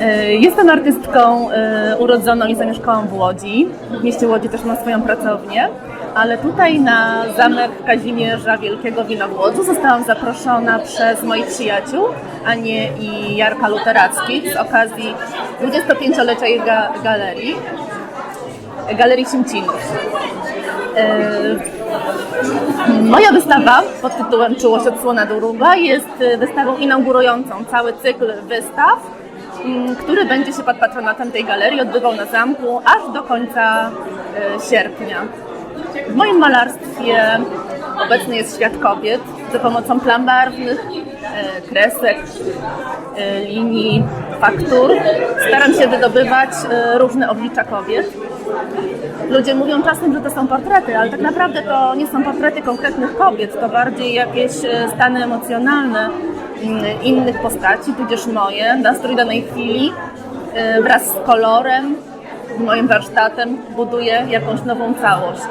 E, Jestem artystką e, urodzoną i zamieszkałam w Łodzi. W mieście Łodzi też mam swoją pracownię, ale tutaj na zamek Kazimierza Wielkiego Wina Łodzi zostałam zaproszona przez moich przyjaciół, Anię i Jarka Luterackich z okazji 25-lecia jej ga- galerii, Galerii Simcinów. Moja wystawa pod tytułem Czułość od słona do ruba jest y, wystawą inaugurującą cały cykl wystaw, mm, który będzie się pod patronatem tej galerii odbywał na zamku aż do końca y, sierpnia. W moim malarstwie obecny jest świat kobiet za pomocą plam barwnych, kresek, y, linii, faktur. Staram się wydobywać y, różne oblicza kobiet. Ludzie mówią czasem, że to są portrety, ale tak naprawdę to nie są portrety konkretnych kobiet, to bardziej jakieś e, stany emocjonalne mm, innych postaci, tudzież moje, nastrój danej chwili e, wraz z kolorem, moim warsztatem buduje jakąś nową całość.